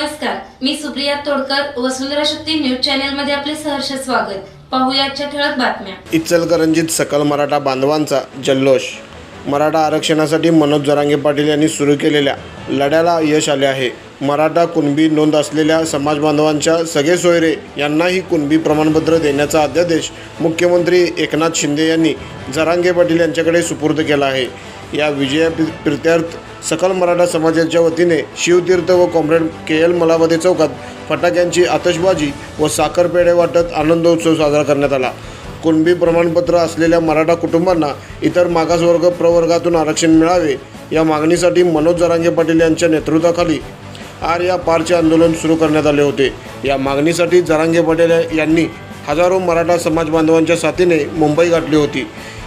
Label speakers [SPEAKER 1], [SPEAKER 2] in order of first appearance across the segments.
[SPEAKER 1] नमस्कार मी Supriya Todkar Vasundhara Shakti news channel मध्ये आपले सहर्ष स्वागत. पाहुयाच्या ठळक बातम्या.
[SPEAKER 2] इचलकरंजीत सकल मराठा बांधवांचा जल्लोष. मराठा आरक्षणासाठी मनोज जरांगे पाटील यांनी सुरू केलेल्या लढ्याला यश आले आहे. मराठा कुणबी नोंद असलेल्या समाज बांधवांच्या सगळे सोयरे यांनाही कुणबी प्रमाणपत्र देण्याचा अध्यादेश मुख्यमंत्री एकनाथ शिंदे यांनी जरांगे पाटील यांच्याकडे सुपूर्द केला आहे. या विजयाप्रित्यार्थ सकल मराठा समाजाच्या वतीने शिवतीर्थ व कॉम्रेड के एल मलावदे चौकात फटाक्यांची आतषबाजी व साखरपेढे वाटत आनंदोत्सव साजरा करण्यात आला. कुणबी प्रमाणपत्र असलेल्या मराठा कुटुंबांना इतर मागासवर्ग प्रवर्गातून आरक्षण मिळावे या मागणीसाठी मनोज जरांगे पाटील यांच्या नेतृत्वाखाली आर या पारचे आंदोलन सुरू करण्यात आले होते. या मागणीसाठी जरांगे पाटील यांनी हजारो मराठा समाज बांधवांच्या साथीने मुंबई गाठली होती.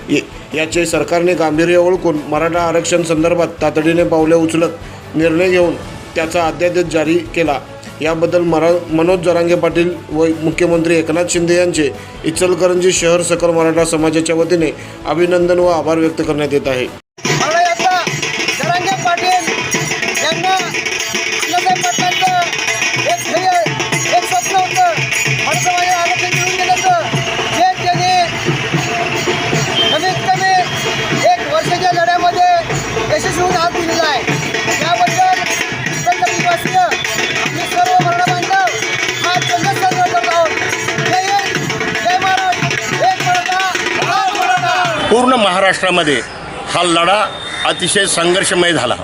[SPEAKER 2] याचे सरकारने गांभीर्य ओळखून मराठा आरक्षण संदर्भात तातडीने पावले उचलत निर्णय घेऊन त्याचा अध्यादेश जारी केला. याबद्दल मरा मनोज जरांगे पाटील व मुख्यमंत्री एकनाथ शिंदे यांचे इचलकरंजी शहर सकल मराठा समाजाच्या वतीने अभिनंदन व आभार व्यक्त करण्यात येत आहे.
[SPEAKER 3] पूर्ण महाराष्ट्रामध्ये हा लढा अतिशय संघर्षमय झाला.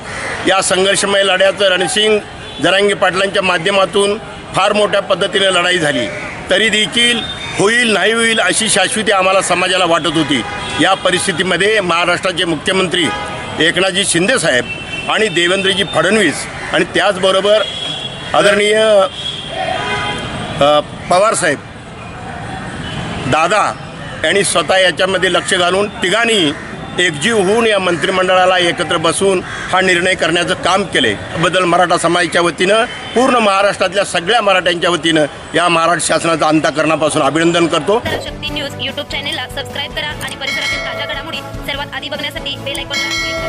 [SPEAKER 3] या संघर्षमय लढ्याचं रणसिंग जरांगी पाटलांच्या माध्यमातून फार मोठ्या पद्धतीने लढाई झाली. तरी देखील होईल नाही होईल अशी शाश्वती आम्हाला समाजाला वाटत होती. या परिस्थितीमध्ये महाराष्ट्राचे मुख्यमंत्री एकनाथजी शिंदेसाहेब आणि देवेंद्रजी फडणवीस आणि त्याचबरोबर आदरणीय पवार पवारसाहेब दादा यांनी स्वतः याच्यामध्ये लक्ष घालून तिघांनी एकजीव होऊन या मंत्रिमंडळाला एकत्र बसून हा निर्णय करण्याचं काम केले. बदल मराठा समाजाच्या वतीनं पूर्ण महाराष्ट्रातल्या सगळ्या मराठ्यांच्या वतीनं या महाराष्ट्र शासनाचं अंतकरणापासून अभिनंदन करतो.
[SPEAKER 4] शक्ती न्यूज यूट्यूब चॅनेलला सबस्क्राईब करा आणि परिसरातील ताज्या घडामोडी सर्वात आधी बघण्यासाठी बेल आयकॉनला क्लिक करा.